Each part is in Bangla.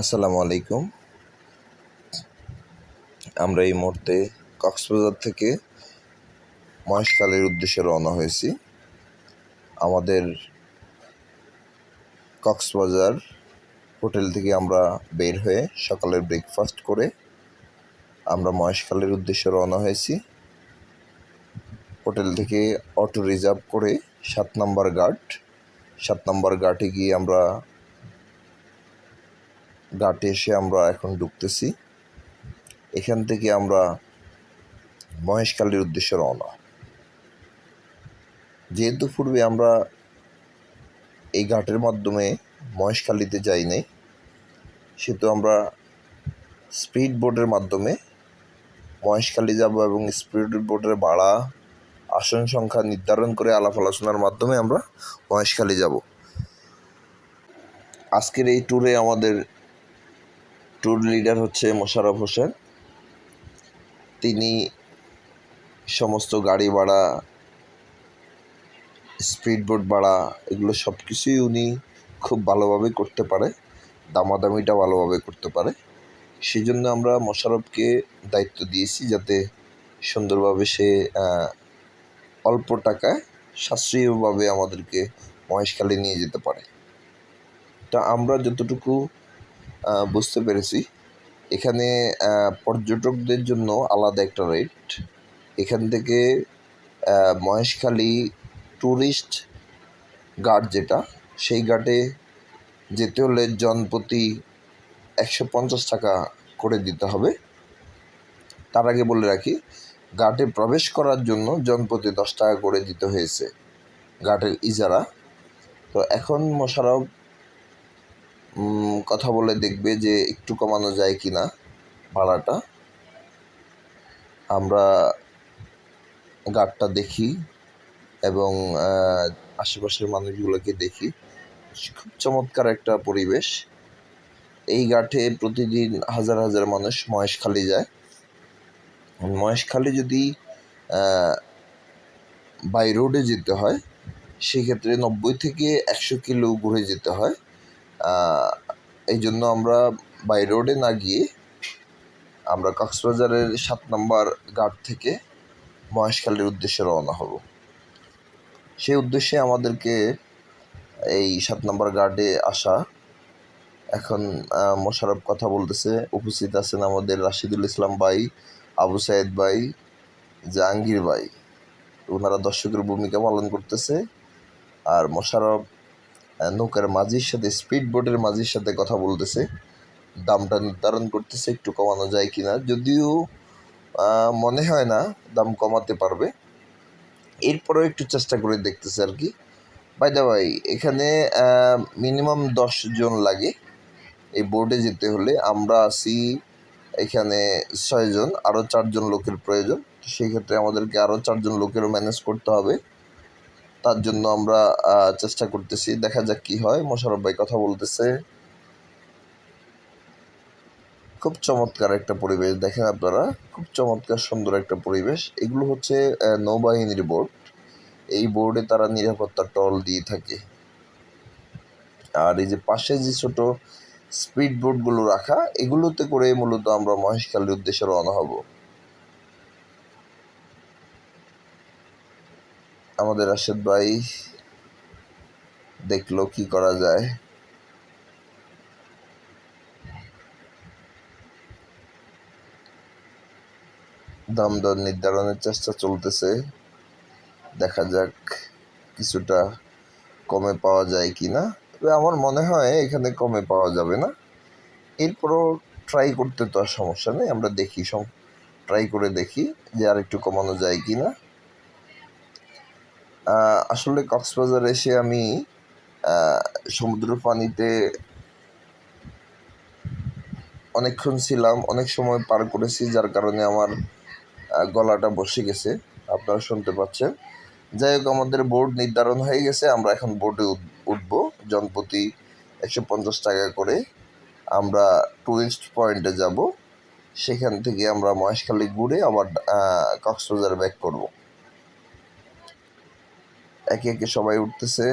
আসসালামু আলাইকুম। আমরা এই মুহূর্তে কক্সবাজার থেকে মহেশখালীর উদ্দেশ্যে রওনা হয়েছি। আমাদের কক্সবাজার হোটেল থেকে আমরা বের হয়ে সকালের ব্রেকফাস্ট করে আমরা মহেশখালীর উদ্দেশ্যে রওনা হয়েছি। হোটেল থেকে অটো রিজার্ভ করে সাত নম্বর গার্ড সাত নম্বর গার্ডে গিয়ে আমরা ঘাটে এসে আমরা এখন ঢুকতেছি। এখান থেকে আমরা মহেশখালীর উদ্দেশ্যে রওনা। যেহেতু পূর্বে আমরা এই ঘাটের মাধ্যমে মহেশখালীতে যাই নাই, সেহেতু আমরা স্পিড বোটের মাধ্যমে মহেশখালী যাব এবং স্পিড বোটের ভাড়া, আসন সংখ্যা নির্ধারণ করে আলাপ আলোচনার মাধ্যমে আমরা মহেশখালী যাব। আজকের এই ট্যুরে আমাদের ট্যুর লিডার হচ্ছে মোশাররফ হোসেন। তিনি সমস্ত গাড়ি ভাড়া, স্পিড বোট ভাড়া, এগুলো সব কিছুই উনি খুব ভালোভাবে করতে পারে। দামাদামিটা ভালোভাবে করতে পারে। সেই জন্য আমরা মোশাররফকে দায়িত্ব দিয়েছি যাতে সুন্দরভাবে সে অল্প টাকায় সাশ্রয়ীভাবে আমাদেরকে মহেশখালী নিয়ে যেতে পারে। তা আমরা যতটুকু বুঝতে পেরেছি। এখানে পর্যটকদের জন্য আলাদা একটা রেট এখান থেকে মহেশখালী ট্যুরিস্ট গার্ড যেটা, সেই ঘাটে যেতে হলে জনপ্রতি একশো পঞ্চাশ টাকা করে দিতে হবে। তার আগে বলে রাখি, ঘাটে প্রবেশ করার জন্য জনপ্রতি দশ টাকা করে দিতে হয়েছে ঘাটের ইজারা। তো এখন মোশারফ কথা বলে দেখবে যে একটু কমানো যায় কি না ভাড়াটা। আমরা গাড়টা দেখি এবং আশেপাশের মানুষগুলোকে দেখি। খুব চমৎকার একটা পরিবেশ। এই ঘাটে প্রতিদিন হাজার হাজার মানুষ মহেশখালী যায়। মহেশখালী যদি বাই রোডে যেতে হয়, সেক্ষেত্রে নব্বই থেকে একশো কিলো ঘুরে যেতে হয়। এই জন্য আমরা বাই রোডে না গিয়ে আমরা কক্সবাজারের সাত নম্বর ঘাট থেকে মহেশখালীর উদ্দেশ্যে রওনা হব। সেই উদ্দেশ্যে আমাদেরকে এই সাত নম্বর গার্ডে আসা, এখন মোশারফ কথা বলতেছে, উপস্থিত আছেন আমাদের রাশিদুল ইসলাম ভাই, আবু সাইদ ভাই, জাহাঙ্গীর ভাই। ওনারা দর্শকের ভূমিকা পালন করতেছে, আর মোশারফ নৌকার মাঝির সাথে স্পিড বোটের মাঝির সাথে কথা বলতেছে। দামটা নির্ধারণ করতেছে, একটু কমানো যায় কি না যদিও মনে হয় না দাম কমাতে পারবে। এরপরেও একটু চেষ্টা করে দেখতেছে আর কি। বাইদা ভাই এখানে মিনিমাম দশ জন লাগে এই বোর্ডে যেতে হলে। আমরা আছি এখানে ছয়জন আরও চারজন লোকের প্রয়োজন। সেই ক্ষেত্রে আমাদেরকে আরও চারজন লোকেরও ম্যানেজ করতে হবে। তার জন্য আমরা চেষ্টা করতেছি। দেখা যাক কি হয়। মোশারফ ভাই কথা বলতেছে। খুব চমৎকার একটা পরিবেশ দেখেন আপনারা। খুব চমৎকার সুন্দর একটা পরিবেশ। এগুলো হচ্ছে নৌবাহিনীর বোর্ড এই বোর্ডে তারা নিরাপত্তা টল দিয়ে থাকে। আর এই যে পাশে যে ছোট স্পিড বোটগুলো রাখা, এগুলোতে করে মূলত আমরা মহেশখালীর উদ্দেশ্যে রওনা হব। আমাদের রাশেদ ভাই দেখল কি করা যায়। দাম দর নির্ধারণের চেষ্টা চলতেছে। দেখা যাক কিছুটা কমে পাওয়া যায় কি না তবে আমার মনে হয় এখানে কমে পাওয়া যাবে না। এরপরও ট্রাই করতে তো আর সমস্যা নেই। আমরা দেখি সব ট্রাই করে দেখি যে আর একটু কমানো যায় কি না আসলে কক্সবাজার এসে আমি সমুদ্র পানিতে অনেকক্ষণ ছিলাম, অনেক সময় পার করেছি, যার কারণে আমার গলাটা বসে গেছে, আপনারা শুনতে পাচ্ছেন। যাই হোক, আমাদের বোর্ড নির্ধারণ হয়ে গেছে, আমরা এখন বোর্ডে উঠব। জনপ্রতি একশো পঞ্চাশ টাকা করে আমরা টুরিস্ট পয়েন্টে যাব। সেখান থেকে আমরা মহেশখালী ঘুরে আবার কক্সবাজার ব্যাক করব। একে একে সবাই উঠতেছে।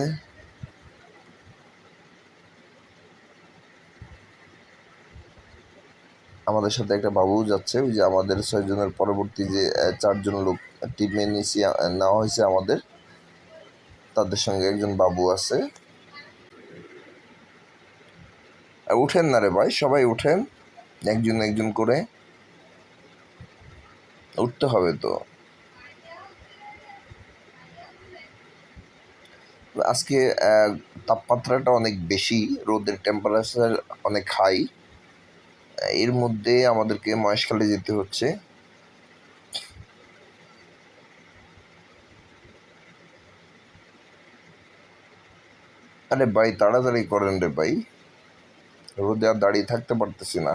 আমাদের সাথে একটা বাবু যাচ্ছে, ওই যে আমাদের ছয়জনের পরবর্তী যে চারজন লোক টিমে নিয়েছি নেওয়া হয়েছে আমাদের। তাদের সঙ্গে একজন বাবু আছে। উঠেন না রে ভাই, সবাই উঠেন। একজন একজন করে। উঠতে হবে তো। আজকে তাপমাত্রাটা অনেক বেশি, রোদের টেম্পারেচার অনেক হাই এর মধ্যে আমাদেরকে মহেশখালী যেতে হচ্ছে। আরে ভাই, তাড়াতাড়ি করেন রে ভাই। রোদে আর দাঁড়িয়ে থাকতে পারতেছি না।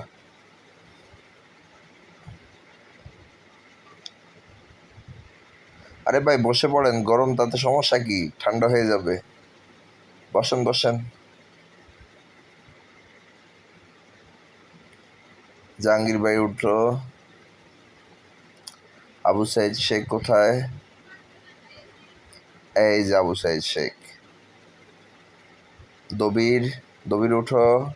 আরে ভাই, বসে পড়েন, গরম, তাতে সমস্যা কি? ঠান্ডা হয়ে যাবে। বসেন বসেন। জাহাঙ্গীর ভাই উঠল। আবু সাইদ শেখ কোথায়? এই যে আবু সাইদ শেখ। দবির দবির উঠো।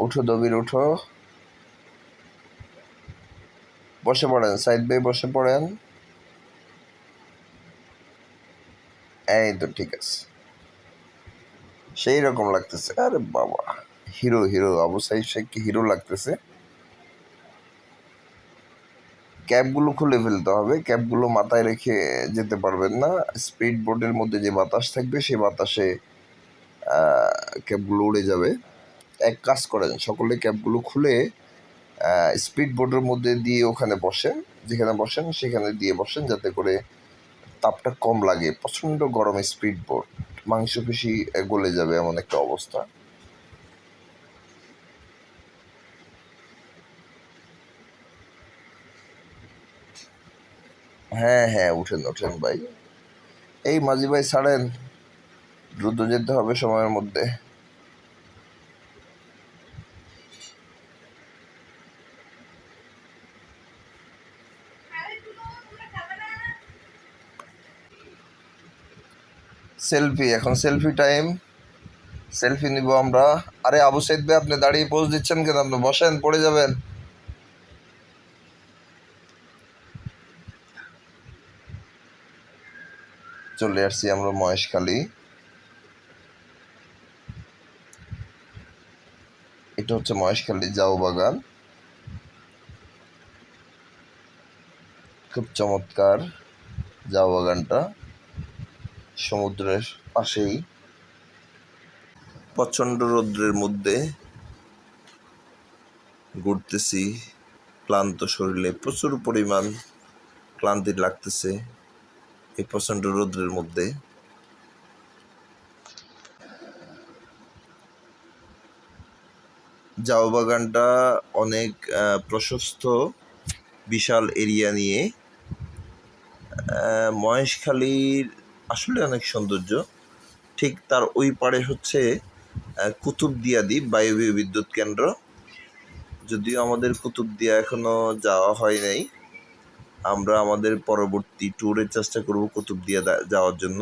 উঠো, দবির, উঠো। বসে পড়েন সাইদ ভাই বসে পড়েন। এই তো ঠিক আছে। সেই রকম লাগতেছে। আরে বাবা, হিরো হিরো, আবু সাইদ শেখকে হিরো লাগতেছে? ক্যাপগুলো খুলে ফেলতে হবে। ক্যাপগুলো মাথায় রেখে যেতে পারবেন না। স্পিড বোর্ডের মধ্যে যে বাতাস থাকবে সেই বাতাসে ক্যাপগুলো উড়ে যাবে। এক কাজ করেন, সকলে ক্যাপগুলো খুলে স্পিড বোর্ডের মধ্যে দিয়ে ওখানে বসেন, যেখানে বসেন সেখানে দিয়ে বসেন যাতে করে তাপটা কম লাগে। প্রচণ্ড গরম স্পিড বোর্ড মাংসপেশি গলে যাবে এমন একটা অবস্থা। হ্যাঁ হ্যাঁ উঠেন উঠেন ভাই। এই মাঝি ভাই ছাড়েন, দ্রুত যেতে হবে সময়ের মধ্যে। সেলফি, এখন সেলফি টাইম সেলফি নিব আমরা। আরে আবু সাইদ ভাই, আপনি দাঁড়িয়ে পোজ দিচ্ছেন কেন? আপনি বসেন, পড়ে যাবেন। চলে আসছি আমরা মহেশখালী। এটা হচ্ছে মহেশখালী জাউ বাগান। খুব চমৎকার জাউ বাগানটা। সমুদ্রের পাশেই। প্রচণ্ড রৌদ্রের মধ্যে ঘুরতেছি। ক্লান্ত শরীরে প্রচুর পরিমাণ ক্লান্তি লাগতেছে এই প্রচণ্ড রৌদ্রের মধ্যে। জাও বাগানটা অনেক প্রশস্ত, বিশাল এরিয়া নিয়ে মহেশখালীর আসলে অনেক সৌন্দর্য। ঠিক তার ওই পারে হচ্ছে কুতুবদিয়া দ্বীপ বিদ্যুৎ কেন্দ্র। যদিও আমাদের কুতুবদিয়া এখনও যাওয়া হয় নাই। আমরা আমাদের পরবর্তী ট্যুরের চেষ্টা করব কুতুবদিয়া যাওয়ার জন্য।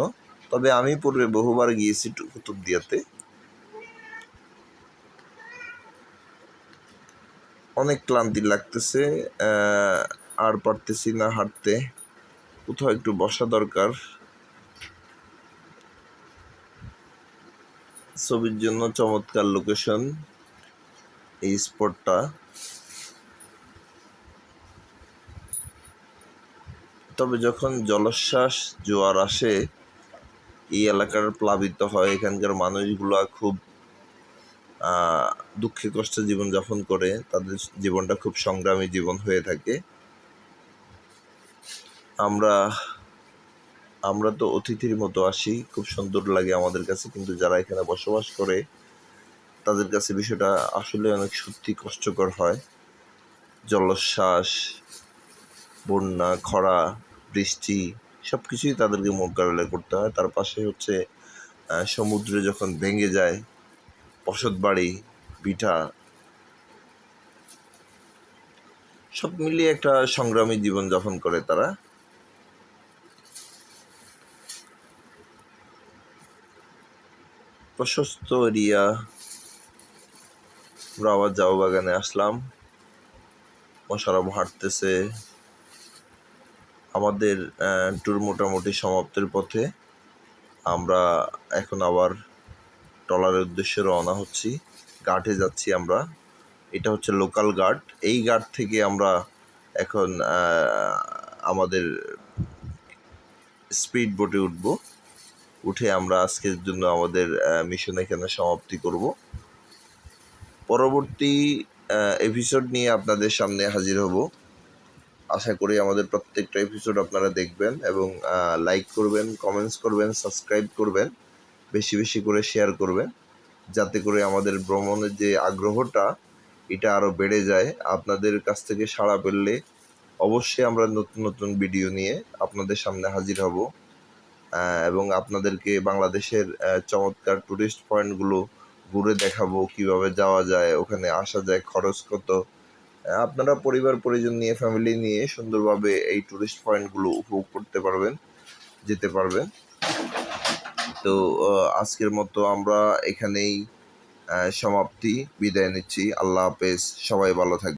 তবে আমি পূর্বে বহুবার গিয়েছি কুতুবদিয়াতে। অনেক ক্লান্তি লাগতেছে আর পারতেছি না হাঁটতে। কোথাও একটু বসা দরকার। ছবির জন্য চমৎকার লোকেশন এই স্পটটা তবে যখন জলোচ্ছ্বাস, জোয়ার আসে, এই এলাকার প্লাবিত হয়, এখানকার মানুষগুলো খুব দুঃখে কষ্টে জীবনযাপন করে, তাদের জীবনটা খুব সংগ্রামী জীবন হয়ে থাকে। আমরা আমরা তো অতিথির মতো আসি, খুব সুন্দর লাগে আমাদের কাছে, কিন্তু যারা এখানে বসবাস করে, তাদের কাছে বিষয়টা আসলে অনেক সত্যি কষ্টকর হয়। জলোচ্ছ্বাস, বন্যা, খরা, বৃষ্টি সব কিছুই তাদেরকে মোকাবেলা করতে হয়। তার পাশে হচ্ছে সমুদ্রে যখন ভেঙে যায় বসত বাড়ি পিঠা সব মিলিয়ে একটা সংগ্রামী জীবন যাপন করে তারা। প্রশস্ত এরিয়া আমরা আবার জাউ বাগানে আসলাম। মশারাম হাঁটতেছে। আমাদের ট্যুর মোটামুটি সমাপ্তির পথে আমরা এখন আবার ট্রলারের উদ্দেশ্যে রওনা হচ্ছি। ঘাটে যাচ্ছি আমরা। এটা হচ্ছে লোকাল ঘাট। এই ঘাট থেকে আমরা এখন আমাদের স্পিড বোটে উঠব। উঠে আমরা আজকের জন্য আমাদের মিশন এখানে সমাপ্তি করব। পরবর্তী এপিসোড নিয়ে আপনাদের সামনে হাজির হব। আশা করি আমাদের প্রত্যেকটা এপিসোড আপনারা দেখবেন এবং লাইক করবেন কমেন্টস করবেন সাবস্ক্রাইব করবেন, বেশি বেশি করে শেয়ার করবেন, যাতে করে আমাদের ভ্রমণের যে আগ্রহটা, এটা আরও বেড়ে যায়। আপনাদের কাছ থেকে সাড়া পেলে অবশ্যই আমরা নতুন নতুন ভিডিও নিয়ে আপনাদের সামনে হাজির হব। এবং আপনাদেরকে বাংলাদেশের চমৎকার টুরিস্ট পয়েন্টগুলো ঘুরে দেখাবো, কীভাবে যাওয়া যায়, ওখানে আসা যায়, খরচ কত। আপনারা পরিবার, পরিজন নিয়ে ফ্যামিলি নিয়ে সুন্দরভাবে এই টুরিস্ট পয়েন্টগুলো উপভোগ করতে পারবেন, যেতে পারবেন। তো আজকের মতো আমরা এখানেই সমাপ্তি। বিদায় নিচ্ছি। আল্লাহ হাফেজ। সবাই ভালো থাকবেন।